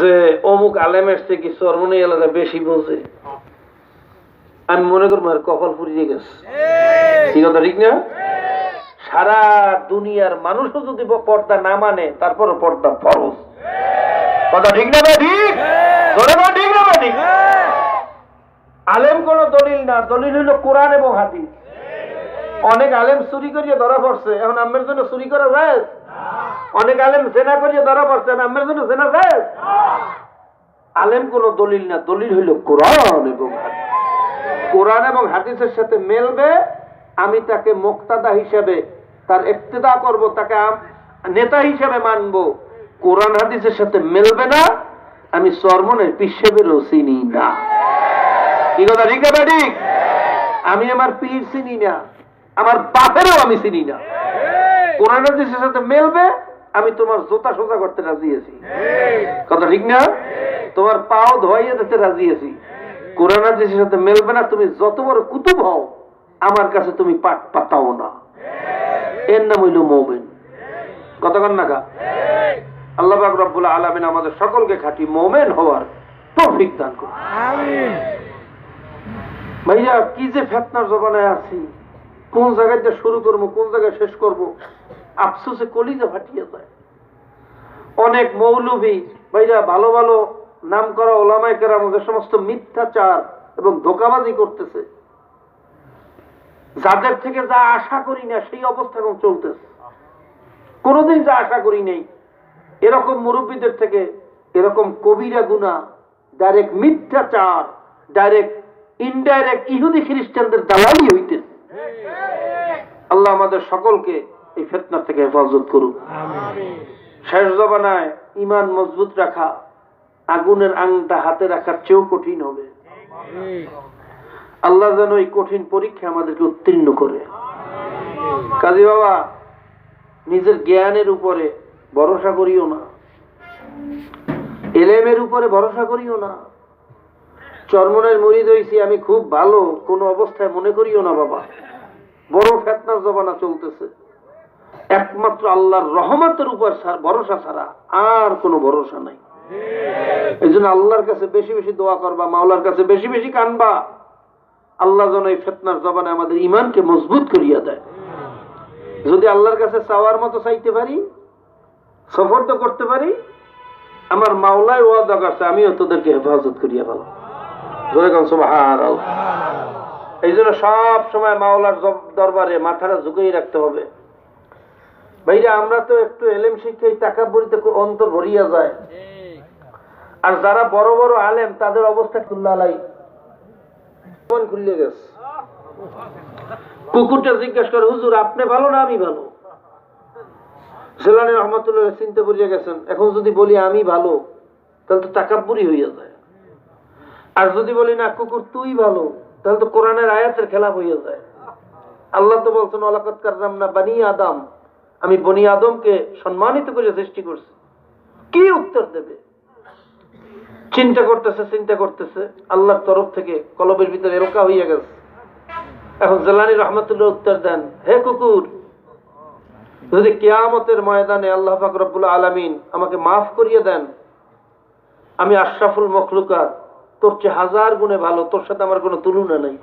যে অমুক আলেমের থেকে কি চরমনি এলাকা বেশি বোঝে আমি মনে করব আর কপাল ফুরিয়ে গেছে। কি কথা ঠিক না? সারা দুনিয়ার মানুষও যদি পর্দা না মানে তারপর পর্দা ফরজ। কথা ঠিক না ভাই ঠিক না ঠিক না ভাই ঠিক আলেম কোন দলিল না দলিল হইল কোরআন এবং হাদিস। অনেক আলেম চুরি করিয়ে ধরা পড়ছে এখন আমের জন্য চুরি করা যায়? অনেক আলেম জেনা করিয়ে ধরা পড়ছে এখন আমের জন্য জেনা যায় আলেম কোন দলিল না, দলিল হইল কোরআন এবং কোরআন এবং হাদিসের সাথে মেলবে, আমি তাকে মুক্তাদা হিসেবে তার ইক্তেদা করব, তাকে নেতা হিসেবে মানব। কোরআন হাদিসের সাথে মেলবে না, আমি সরমনের পিসেবেরও চিনি না। কি কথা ঠিক? আমি আমার পীর চিনি না, আমার বাপেরও আমি চিনি না। কোরআন হাদিসের সাথে মেলবে আমি তোমার জোতা সোজা করতে রাজি আছি। কথা ঠিক না? তোমার পাও ধোয়াইয়া দিতে রাজি আছি। কোরআন হাদিসের সাথে মেলবে না তুমি যত বড় কুতুব হও আমার কাছে তুমি পাট পাতাও না। এর নাম হইল মৌমেন। কতক্ষণ নাকা আল্লাহ রব্বুল আলামিন আমাদের সকলকে খাটি মোমেন হওয়ার তৌফিক দান করুন। ভাইয়া কি যে ফেতনার জবানায় আছি। কোন জায়গায় শুরু করব, কোন জায়গায় শেষ করব? আফসোসে কলিজা ফাটিয়ে যায়। অনেক মৌলভী ভাইরা ভালো ভালো নাম করা ওলামাই কেরাম যে সমস্ত মিথ্যাচার এবং ধোকাবাজি করতেছে, যাদের থেকে যা আশা করি না সেই অবস্থা এখন চলতেছে। কোনোদিন যা আশা করি নেই। এরকম মুরব্বীদের থেকে এরকম কবিরা গুণা ডাইরেক্ট মিথ্যাচার ডাইরেক্ট ইনডাইরেক্ট ইহুদি খ্রিস্টানদের দালালি হইতেছে। আল্লাহ আমাদের সকলকে এই ফেতনার থেকে হেফাজত করুক। শেষ জবানায় ইমান মজবুত রাখা, আগুনের আংটা হাতে রাখার চেয়েও কঠিন হবে। আল্লাহ যেন এই কঠিন পরীক্ষা আমাদেরকে উত্তীর্ণ করে। কাজী বাবা, নিজের জ্ঞানের উপরে ভরসা করিও না। এলেমের উপরে ভরসা করিও না। চরমনের মরিদ হইছি, আমি খুব ভালো কোনো অবস্থায় মনে করিও না বাবা। বড় ফেতনার জবানা চলতেছে। একমাত্র আল্লাহর রহমতের উপর ভরসা ছাড়া আর কোনো ভরসা নাই। এই জন্য আল্লাহর কাছে বেশি বেশি দোয়া করবা, মাওলার কাছে বেশি বেশি কানবা। আল্লাহ যেন এই ফেতনার জবানে আমাদের ইমানকে মজবুত করিয়া দেয়। যদি আল্লাহর কাছে চাওয়ার মতো চাইতে পারি সফর তো করতে পারি, আমার মাওলায় ওয়াদা করছে, আমিও তোদেরকে হেফাজত করিয়া ভালো এই জন্য সব সময় মাওলার দরবারে মাথাটা ঝুঁকেই রাখতে হবে। ভাইরা, আমরা তো একটু এলেম টাকা বলিতে অন্তর ভরিয়া যায়। আর যারা বড় বড় আলেম, তাদের অবস্থা খুল্লাই খুললে গেছে। কুকুরটা জিজ্ঞাসা করে, হুজুর, আপনি ভালো না আমি ভালো? জেলানি রহমতুল্লাহ চিনতে পড়িয়া গেছেন, এখন যদি বলি আমি ভালো, তাহলে তো টাকা তাকাব্বুরি হইয়া যায়। আর যদি বলি, না, কুকুর, তুই ভালো, তাহলে তো কোরআনের আয়াতের খেলাপ হইয়া যায়। আল্লাহ তো বলছেন অলাকত না বানি আদম। আমি বনি আদমকে সম্মানিত করে সৃষ্টি করছি। কি উত্তর দেবে? চিন্তা করতেছে চিন্তা করতেছে। আল্লাহর তরফ থেকে কলবের ভিতরে এরকা হইয়া গেছে। এখন জেলানি রহমতুল্লাহ উত্তর দেন, হে কুকুর, যদি কেয়ামতের ময়দানে আল্লাহ পাক রব্বুল আলামিন আমাকে মাফ করিয়ে দেন, আমি আশরাফুল মখলুকাত তোর চেয়ে হাজার গুণে ভালো, তোর সাথে আমার কোনো তুলনা নেই।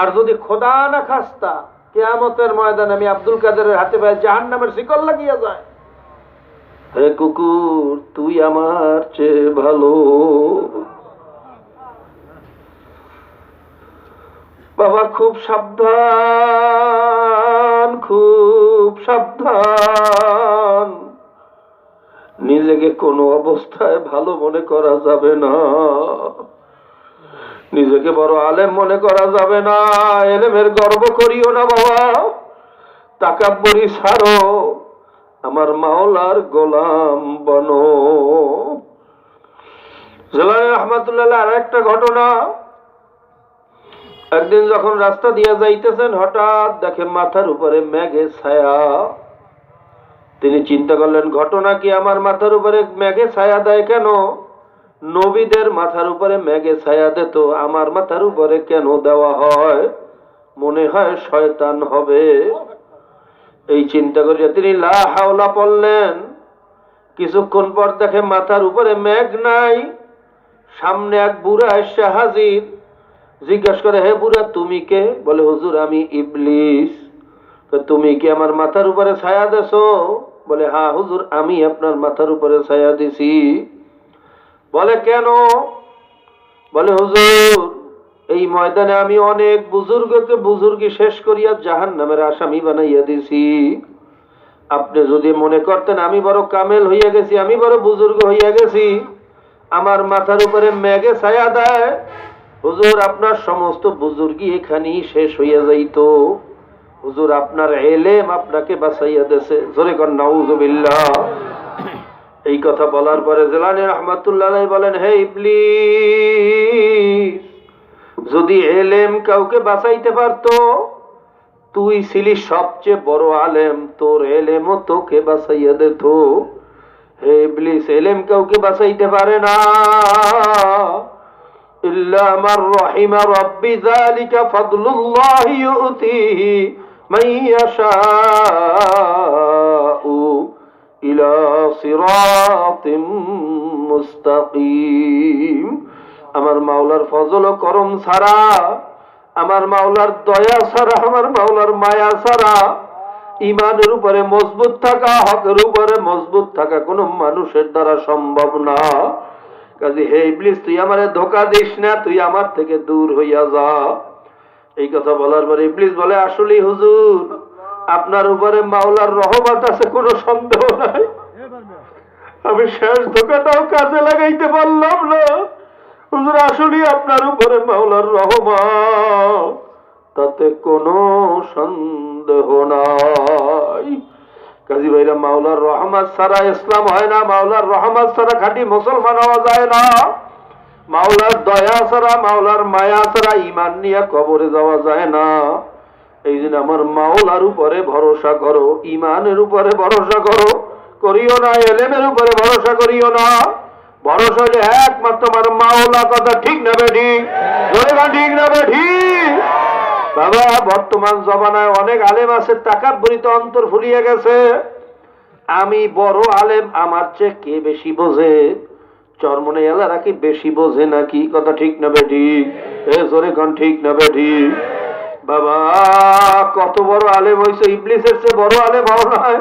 আর যদি খোদা না খাস্তা, কেয়ামতের ময়দানে আমি আব্দুল কাদেরের হাতে পায়ে জাহান নামের শিকল লাগিয়ে যায় হে কুকুর, তুই আমার চেয়ে ভালো। বাবা, খুব সাবধান খুব সাবধান। নিজেকে কোনো অবস্থায় ভালো মনে করা যাবে না। নিজেকে বড় আলেম মনে করা যাবে না। এলেমের গর্ব করিও না বাবা। তাকাব্বরি ছাড়ো আমার মাওলার গোলাম বনো। জেলানি আর একটা ঘটনা। একদিন যখন রাস্তা দিয়ে যাইতেছেন, হঠাৎ দেখেন মাথার উপরে মেঘে ছায়া। তিনি চিন্তা করলেন, ঘটনা কি আমার মাথার উপরে মেঘে ছায়া দেয় কেন? নবীদের মাথার উপরে মেঘে ছায়া দিত আমার মাথার উপরে কেন দেওয়া হয়? মনে হয় শয়তান হবে। এই চিন্তা করিয়া তিনি লা হাওলা পড়লেন। কিছুক্ষণ পর দেখে মাথার উপরে মেঘ নাই। সামনে এক বুড়া এসে হাজির। জিজ্ঞাসা করে, হে বুড়া, তুমি কে? বলে, হুজুর, আমি ইবলিস। তুমি কি আমার মাথার উপরে ছায়া দেছো? বলে হ্যাঁ হুজুর, আমি আপনার মাথার উপরে ছায়া দিছি। বলে, কেন? বলে, হুজুর, এই ময়দানে আমি অনেক বুজুর্গকে বুজুর্গি শেষ করিয়া জাহান নামের আসামি বানাইয়া দিছি। আপনি যদি মনে করতেন, আমি বড় কামেল হইয়া গেছি, আমি বড় বুজুর্গ হইয়া গেছি। আমার মাথার উপরে মেঘে ছায়া দেয়। হুজুর, আপনার সমস্ত বুজুর্গি এখানেই শেষ হইয়া যাইতো। হুজুর, আপনার এলেম আপনাকে বাঁচাইয়া দেছে জোরে কর নাউজুবিল্লাহ এই কথা বলার পরে জেলানি রহমাতুল্লাহ বলেন, হে ইবলিস, যদি এলেম কাউকে বাঁচাইতে পারতো, তুই ছিলি সবচেয়ে বড় আলেম, তোর এলেমও তোকে বাঁচাইয়া দিত। হে ইবলিস, এলেম কাউকে বাঁচাইতে পারে না। ইল্লা আমার রহিমা রব্বি, যালিকা ফাদলুল্লাহ ইউতিহি। মান ইয়াশাউ ইলা সিরাতিম মুস্তাকিম। আমার মাওলার ফজল করম ছাড়া, আমার মাওলার দয়া ছাড়া, আমার মাওলার মায়া ছাড়া ইমানের উপরে মজবুত থাকা, হকের উপরে মজবুত থাকা কোনো মানুষের দ্বারা সম্ভব না। কাজে হে ইবলিস, তুই আমারে ধোকা দিস না, তুই আমার থেকে দূর হইয়া যা। এই কথা বলার পরে ইবলিস বলে আসলেই হুজুর, আপনার উপরে মাওলার রহমত আছে, কোনো সন্দেহ নাই। আমি শেষ ধোকাটাও কাজে লাগাইতে পারলাম না। হুজুর আসলে আপনার উপরে মাওলার রহমান তাতে কোনো সন্দেহ নাই। কাজী ভাইরা, মাওলার রহমত ছাড়া ইসলাম হয় না। মাওলার রহমত ছাড়া খাঁটি মুসলমান হওয়া যায় না। মাওলার দয়া ছাড়া, মাওলার মায়া ছাড়া ইমান নিয়ে কবরে যাওয়া যায় না। এই জন্য আমার মাওলার উপরে ভরসা করো ইমানের উপরে ভরসা করো, করিও না, এলেমের উপরে ভরসা করিও না। ভরসা যে একমাত্র আমার মাওলা, কথা ঠিক না বেঠি? ঠিক না বেঠি? বাবা, বর্তমান জমানায় অনেক আলেম আছে টাকার বরিতে অন্তর ফুলিয়ে গেছে। আমি বড় আলেম, আমার চেয়ে কে বেশি বোঝে? চরমনে এলারা কি বেশি বোঝে নাকি? কথা ঠিক না বেঠি। এ জোরে গান ঠিক না বেঠি। বাবা, কত বড় আলেম হয়েছে ইবলিসের চেয়ে বড় আলেম হও নয়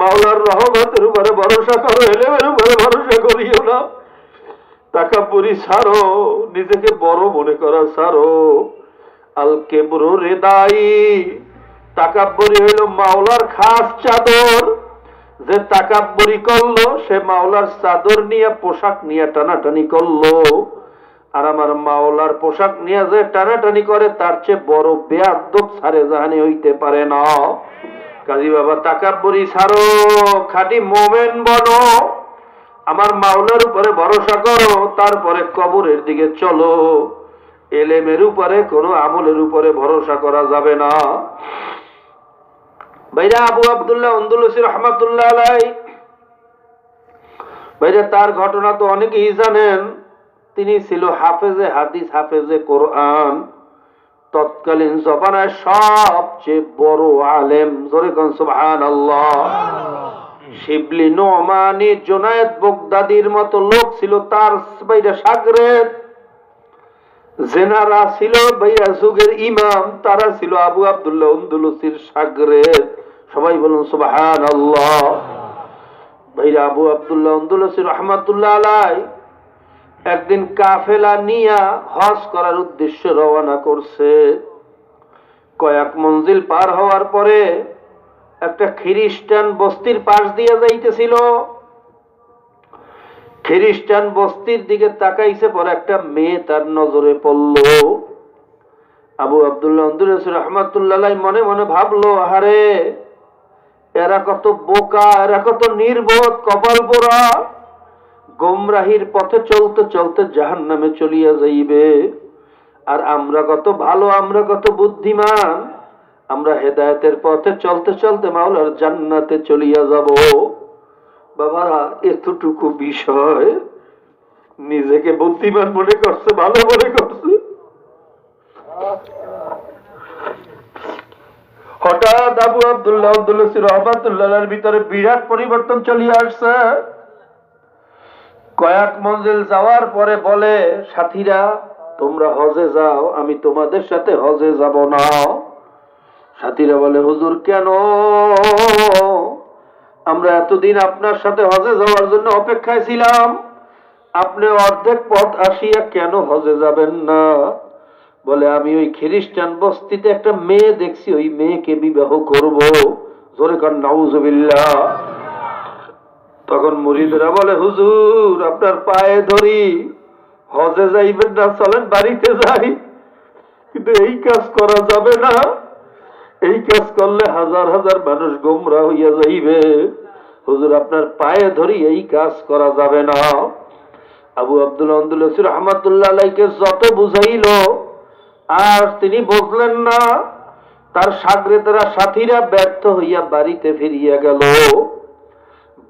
মাওলার রহমতের উপরে ভরসা করো, এলেমের উপরে ভরসা করিও না। টাকা পুরি ছাড়ো, নিজেকে বড় মনে করা সারো আল কেবরু রেদাই তাকাব্বরি হইল মাওলার খাস চাদর। যে তাকাব্বরি করল, সে মাওলার চাদর নিয়ে পোশাক নিয়ে টানাটানি করল। আর আমার মাওলার পোশাক নিয়ে যে টানাটানি করে, তার চেয়ে বড় বেয়াদব সারে জাহানি হইতে পারে না। কাজী বাবা, তাকাব্বরি ছাড়ো খাটি মোমেন বনো আমার মাওলার উপরে ভরসা করো, তারপরে কবরের দিকে চলো। এলেমের উপরে কোনো আমলের উপরে ভরসা করা যাবে না। আবু আবদুল্লাহ অন্দুলসি রহমাতুল্লাহ আলাই তার ঘটনা তো অনেকেই জানেন। তিনি ছিল হাফেজে হাদিস হাফেজে কোরআন। তৎকালীন জবানায় সবচেয়ে বড় আলেম। জোরে কন সুবহান আল্লাহ শিবলি নোমানি জোনায়েদ বগদাদির মতো লোক ছিল তার বাইরে সাগরের জেনারা ছিল ভাইয়া যুগের ইমাম তারা ছিল আবু আব্দুল্লাহ উন্দুলসির সাগরের সবাই বলুন সুবহান আল্লাহ ভাইরা আবু আব্দুল্লাহ উন্দুলসি রহমাতুল্লাহ আলাই একদিন কাফেলা নিয়া হজ করার উদ্দেশ্যে রওনা করছে। কয়েক মঞ্জিল পার হওয়ার পরে একটা খ্রিস্টান বস্তির পাশ দিয়ে যাইতেছিল। খ্রিস্টান বস্তির দিকে তাকাইছে, পরে একটা মেয়ে তার নজরে পড়ল। আবু আবদুল্লাহ রহমাতুল্লাহ মনে মনে ভাবলো, আহারে এরা কত বোকা, এরা কত নির্বোধ, কপাল পোড়া। গোমরাহির পথে চলতে চলতে জাহান নামে চলিয়া যাইবে। আর আমরা কত ভালো, আমরা কত বুদ্ধিমান, আমরা হেদায়তের পথে চলতে চলতে মাওলার জান্নাতে চলিয়া যাব। বাবা, এতটুকু বিষয় নিজেকে বুদ্ধিমান মনে করছে, ভালো মনে করছে? আবু ভিতরে বিরাট পরিবর্তন চলিয়ে আসছে। মঞ্জিল যাওয়ার পরে বলে, সাথীরা, তোমরা হজে যাও, আমি তোমাদের সাথে হজে যাব না। সাথীরা বলে, হুজুর, কেন? আমরা এতদিন আপনার সাথে হজে যাওয়ার জন্য অপেক্ষায় ছিলাম। আপনি অর্ধেক পথ আসিয়া কেন হজে যাবেন না? বলে, আমি ওই খ্রিস্টান বস্তিতে একটা মেয়ে দেখছি, ওই মেয়েকে বিবাহ করব। জোরে তখন মুরিদরা বলে, হুজুর, আপনার পায়ে ধরি। হজে যাইবেন না, চলেন বাড়িতে যাই। কিন্তু এই কাজ করা যাবে না। এই কাজ করলে হাজার হাজার মানুষ গোমরা হইয়া যাইবে। হুজুর, আপনার পায়ে ধরি, এই কাজ করা যাবে না। আবু আব্দুল আব্দুল রহমতুল্লাহ যত বুঝাইল আর তিনি বুঝলেন না। তার সাগরেতেরা সাথীরা ব্যর্থ হইয়া বাড়িতে ফিরিয়া গেল।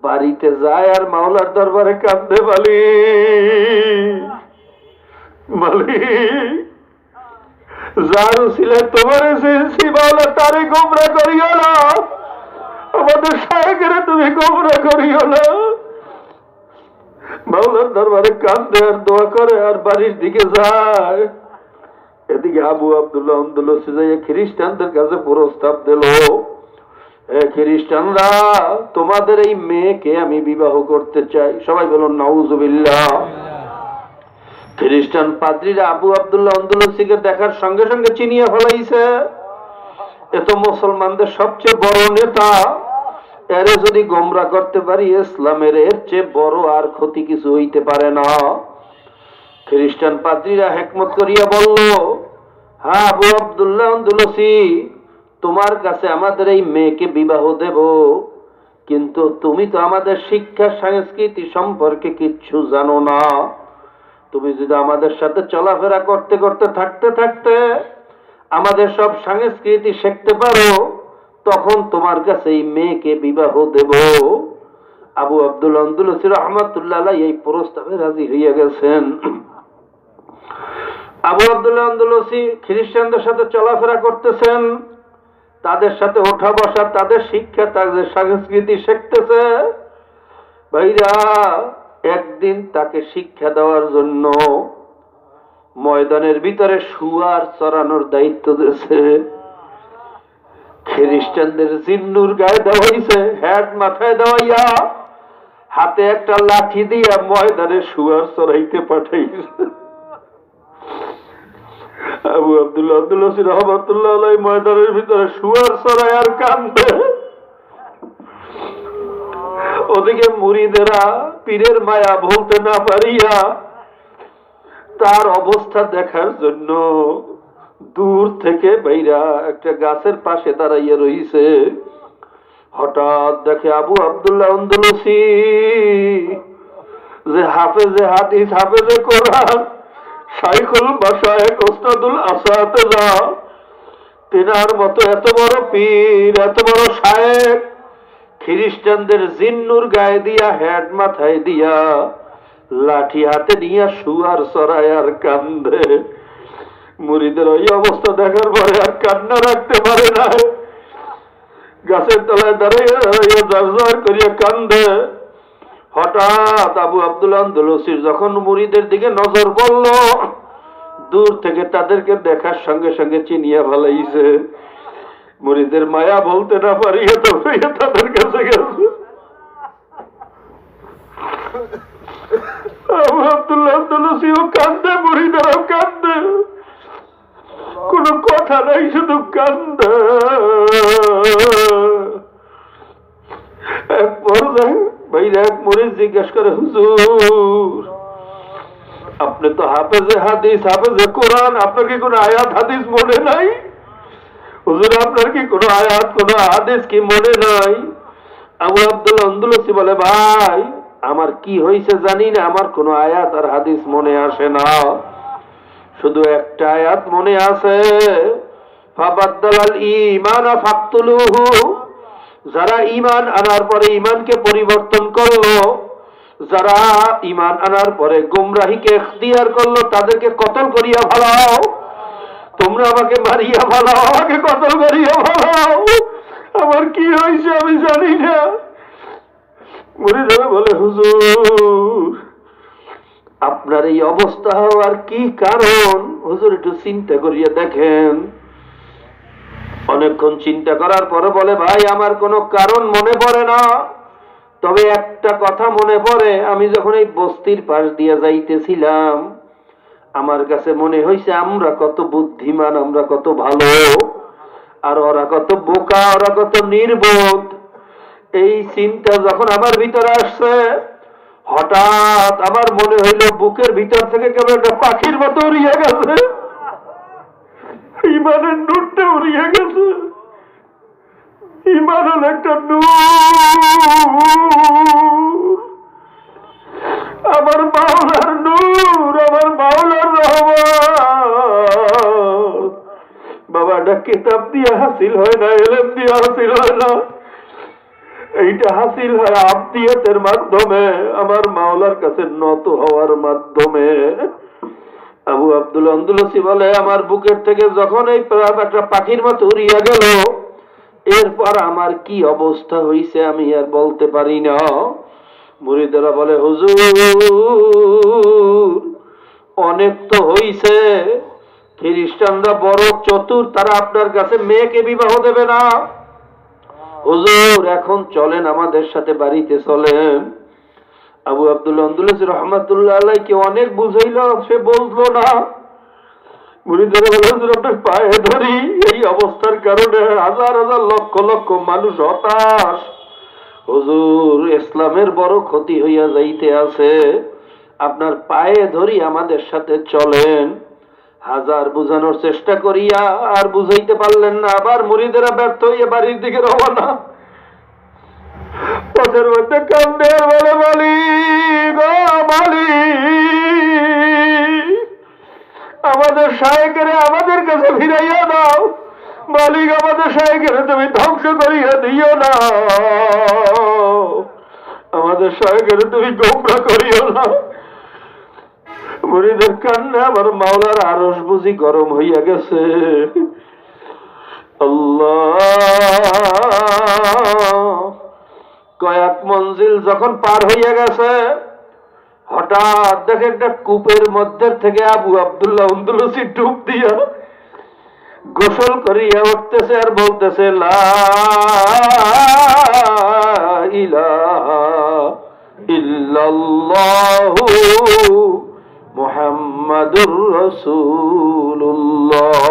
বাড়িতে যায় আর মাওলার দরবারে কাঁদতে বলি বলি যার ছিলে তোমার এসেছি মাওলা তারে গোমরা করিও না। আমাদের তুমি গোমরা করিও না। মাওলার দরবারে কান্দে আর দোয়া করে আর বাড়ির দিকে যায়। এদিকে আবু আব্দুল্লাহ আন্দোলন যাইয়া খ্রিস্টানদের কাছে প্রস্তাব দিল খ্রিস্টানরা, তোমাদের এই মেয়েকে আমি বিবাহ করতে চাই। সবাই বলুন নাউজুবিল্লাহ। খ্রিস্টান পাদ্রীরা আবু আব্দুল্লাহ আন্দোলসিকে দেখার সঙ্গে সঙ্গে চিনিয়ে ফেলাইছে। এ তো মুসলমানদের সবচেয়ে বড় নেতা, এরে যদি গোমরা করতে পারি, ইসলামের এর চেয়ে বড় আর ক্ষতি কিছু হইতে পারে না। খ্রিস্টান পাদ্রীরা হেকমত করিয়া বলল হ্যাঁ আবু আব্দুল্লাহ আন্দোলসি, তোমার কাছে আমাদের এই মেয়েকে বিবাহ দেব, কিন্তু তুমি তো আমাদের শিক্ষা, সংস্কৃতি সম্পর্কে কিচ্ছু জানো না। তুমি যদি আমাদের সাথে চলাফেরা করতে করতে, থাকতে থাকতে আমাদের সব সংস্কৃতি শিখতে পারো, তখন তোমার কাছে এই মেয়েকে বিবাহ দেব। আবু আব্দুল আন্দুলসির রহমতুল্লাহ এই প্রস্তাবে রাজি হইয়া গেছেন। আবু আব্দুল্লাহ আন্দুলসি খ্রিস্টানদের সাথে চলাফেরা করতেছেন, তাদের সাথে ওঠা বসা, তাদের শিক্ষা, তাদের সংস্কৃতি শিখতেছে। ভাইরা, একদিন তাকে শিক্ষা দেওয়ার জন্য ময়দানের ভিতরে শুয়ার চড়ানোর দায়িত্ব দিয়েছে। খ্রিস্টানদের জিন্নুর গায়ে দেওয়া হয়েছে হ্যাট মাথায় দেওয়াইয়া, হাতে একটা লাঠি দিয়া ময়দানে শুয়ার চড়াইতে পাঠাইছে। আবু আব্দুল্লাহ রহমতুল্লাহ আলাই ময়দানের ভিতরে শুয়ার চড়াই আর কান্দে ওদিকে মুড়িদেরা পীরের মায়া বলতে না পারিয়া তার অবস্থা দেখার জন্য দূর থেকে বাইরা একটা গাছের পাশে দাঁড়াইয়া রইছে। হঠাৎ দেখে আবু আব্দুল্লাহ আন্দোলসি। যে হাফেজে হাদিস, হাফেজে কোরআন। বাসায় ওস্তাদুল তেনার মতো এত বড় পীর, এত বড় শায়েক। খ্রিস্টানদের জিন্নুর গায়ে দিয়া মাথায় দিয়া লাঠি হাতে নিয়া শুয়ার সরায় আর কান্দে। মুড়িদের ওই অবস্থা দেখার পরে আর কান্না রাখতে পারে না গাছের তলায় দাঁড়িয়ে দাঁড়িয়ে জর্জর করিয়া কান্দে। হঠাৎ আবু আব্দুল আন্দোলসির যখন মুড়িদের দিকে নজর পড়ল, দূর থেকে তাদেরকে দেখার সঙ্গে সঙ্গে চিনিয়া ভালাইছে। মুড়িদের মায়া বলতে না পারিয়ে তো তাদের কাছে গেছে। আবু আব্দুল্লাহ আন্দোলসিও কান্দে, মুড়িদেরাও কান্দে। কোনো কথা নাই, শুধু কান্দে। এক করে, হুজুর, আপনি তো হাফেজে হাদিস, হাফেজে কোরআন, আপনার কি কোনো আয়াত, হাদিস মনে নাই? হুজুর, আপনার কি কোনো আয়াত, কোনো হাদিস কি মনে নাই? আবু আন্দুলসি বলে, ভাই, আমার কি হয়েছে জানি না, আমার কোনো আয়াত আর হাদিস মনে আসে না। শুধু একটা আয়াত মনে আছে ফাকতুলুহু যারা ইমান আনার পরে ইমানকে পরিবর্তন করল, যারা ঈমান আনার পরে গুমরাহিকে ইখতিয়ার করল, তাদেরকে কতল করিয়া ভালাও তোমরা আমাকে মারিয়া ফেলাও, আমাকে কতল করিয়া ফেলাও? আমার কি হয়েছে আমি জানি না। মুরিদরা বলে, হুজুর, আপনার এই অবস্থা হওয়ার কি কারণ? হুজুর একটু চিন্তা করিয়া দেখেন। অনেকক্ষণ চিন্তা করার পরে বলে, ভাই, আমার কোনো কারণ মনে পড়ে না। তবে একটা কথা মনে পড়ে, আমি যখন এই বস্তির পাশ দিয়ে যাইতেছিলাম, আমার কাছে মনে হয়েছে আমরা কত বুদ্ধিমান, আমরা কত ভালো, আর ওরা কত বোকা, ওরা কত নির্বোধ। এই চিন্তা যখন আমার ভিতরে আসছে, হঠাৎ আমার মনে হইল, বুকের ভিতর থেকে কেমন একটা পাখির মতো উড়িয়ে গেছে। ইমানের নূরটা উড়িয়ে গেছে। ইমান হল একটা নূর। আমার মাওলার নূর, আমার মাওলার রহমান বাবা এটা কিতাব দিয়ে হাসিল হয় না, এলেম দিয়ে হাসিল হয় না। এইটা হাসিল হয় আত্মীয়তের মাধ্যমে, আমার মাওলার কাছে নত হওয়ার মাধ্যমে। আবু আব্দুল আন্দুলসি বলে, আমার বুকের থেকে যখন এই একটা পাখির মতো উড়িয়া গেল, এরপর আমার কি অবস্থা হইছে আমি আর বলতে পারি না। মুরিদেরা বলে, হুজুর, অনেক তো হইছে। খ্রিস্টানরা বড় চতুর, তারা আপনার কাছে মেয়েকে বিবাহ দেবে না। হুজুর, এখন চলেন আমাদের সাথে বাড়িতে চলেন। আবু আব্দুল রহমাতুল্লাহ আল্লাহকে অনেক বুঝাইল, সে বলল না। পায়ে ধরি। এই অবস্থার কারণে হাজার হাজার লক্ষ লক্ষ মানুষ হতাশ। হুজুর, ইসলামের বড় ক্ষতি হইয়া যাইতে আছে। আপনার পায়ে ধরি আমাদের সাথে চলেন। হাজার বুঝানোর চেষ্টা করিয়া আর বুঝাইতে পারলেন না। আবার মুড়িদেরা ব্যর্থ হইয়া বাড়ির দিকে রওনা। পথের মধ্যে তুমি ধ্বংস করিয়া দিও না। আমাদের তুমি গোমরা করিও না। কান্না আমার মাওলার আরস বুঝি গরম হইয়া গেছে। কয়েক মঞ্জিল যখন পার হইয়া গেছে, হঠাৎ দেখে একটা কূপের মধ্যে থেকে আবু আবদুল্লাহ উন্দুলসি ডুব দিয়া গোসল করিয়া উঠতেছে আর বলতেছে ইল্লাল্লাহু মুহাম্মাদুর রাসূলুল্লাহ।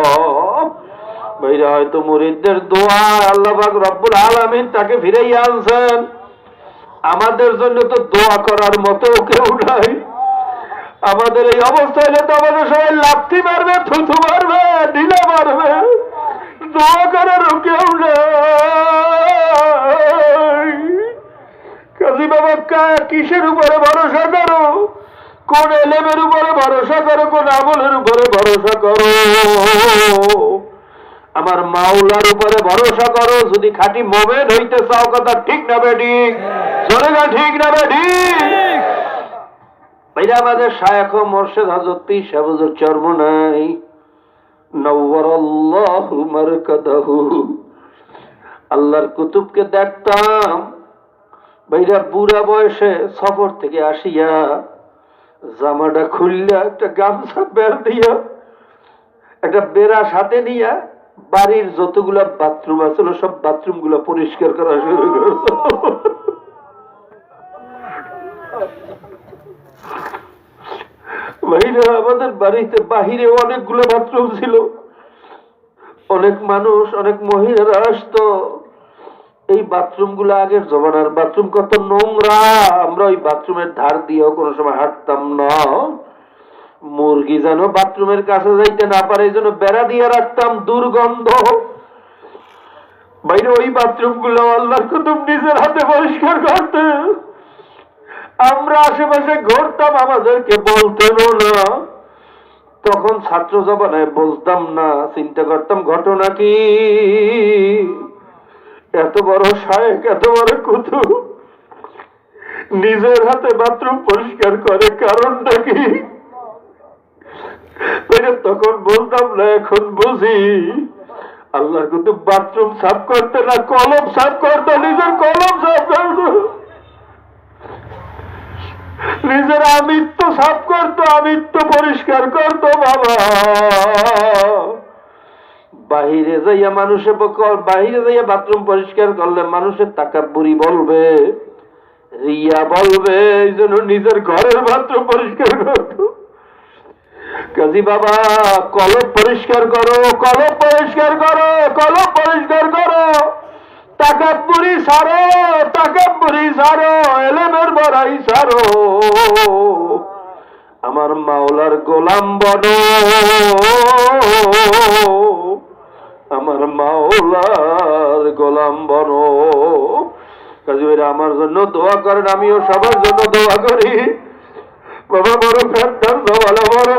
ভাইরা হয়তো মুরিদদের দোয়া আল্লাহ রব্বুল আলামিন তাকে ফিরাইয়া আনছেন। আমাদের জন্য তো দোয়া করার মতো কেউ নাই। আমাদের এই অবস্থা হলে তো আমাদের সবাই লাথি মারবে থুথু মারবে ঢিলা মারবে দোয়া করারও কেউ কাজী বাবা কিসের উপরে ভরসা করো? কোন এলেমের উপরে ভরসা করো কোন আমলের উপরে ভরসা করো? আমার মাওলার উপরে ভরসা করো যদি খাঁটি মোমেন হইতে চাও কথা ঠিক না জোরে না ঠিক না বেঠিক ভাইরা আমাদের শায়খ মোর্শেদ হজরত পীর সাহুজুর চর্ম নাই। আল্লাহর কুতুবকে দেখতাম। ভাইরা বুড়া বয়সে সফর থেকে আসিয়া জামাটা খুললা একটা গামছা বের দিয়া, একটা বেড়া সাথে নিয়া বাড়ির যতগুলা বাথরুম আছিল সব বাথরুমগুলা পরিষ্কার করা শুরু করতো ভাইরা আমাদের বাড়িতে বাহিরে অনেকগুলো বাথরুম ছিল। অনেক মানুষ, অনেক মহিলারা আসতো। এই বাথরুমগুলো আগের জমানার বাথরুম কত নোংরা। আমরা ওই বাথরুমের ধার দিয়েও কোনো সময় হাঁটতাম না। মুরগি যেন বাথরুমের কাছে যাইতে না পারে, এই জন্য বেড়া দিয়ে রাখতাম দুর্গন্ধ। বাইরে ওই বাথরুমগুলো আল্লাহর কুতুব নিজের হাতে পরিষ্কার করতে। আমরা আশেপাশে ঘুরতাম, আমাদেরকে বলতেনও না। তখন ছাত্র জবানায় বলতাম না, চিন্তা করতাম, ঘটনা কি? এত বড় শায়েক, এত বড় কুতু। নিজের হাতে বাথরুম পরিষ্কার করে, কারণটা কি? তখন বলতাম না, এখন বুঝি। আল্লাহ কিন্তু বাথরুম সাফ করতে না, কলম সাফ করতে, নিজের কলম সাফ করতো। নিজের আমিত্ব সাফ করতো আমিত্ব পরিষ্কার করতো, বাবা। বাহিরে যাইয়া মানুষে বাহিরে যাইয়া বাথরুম পরিষ্কার করলে মানুষের তাকাব্বুরি বলবে, রিয়া বলবে, এই জন্য নিজের ঘরের বাথরুম পরিষ্কার করতো। কাজী বাবা কলব পরিষ্কার করো কলব পরিষ্কার করো কলব পরিষ্কার করো। তাকাব্বুরি সারো তাকাব্বুরি সারো, এলেমের বড়াই সারো। আমার মাওলার গোলাম বনো আমার মাওলার গোলাম বনো কাজী আমার জন্য দোয়া করেন, আমিও সবার জন্য দোয়া করি। বাবা, বড় ফ্যাক্টর ভালো বড়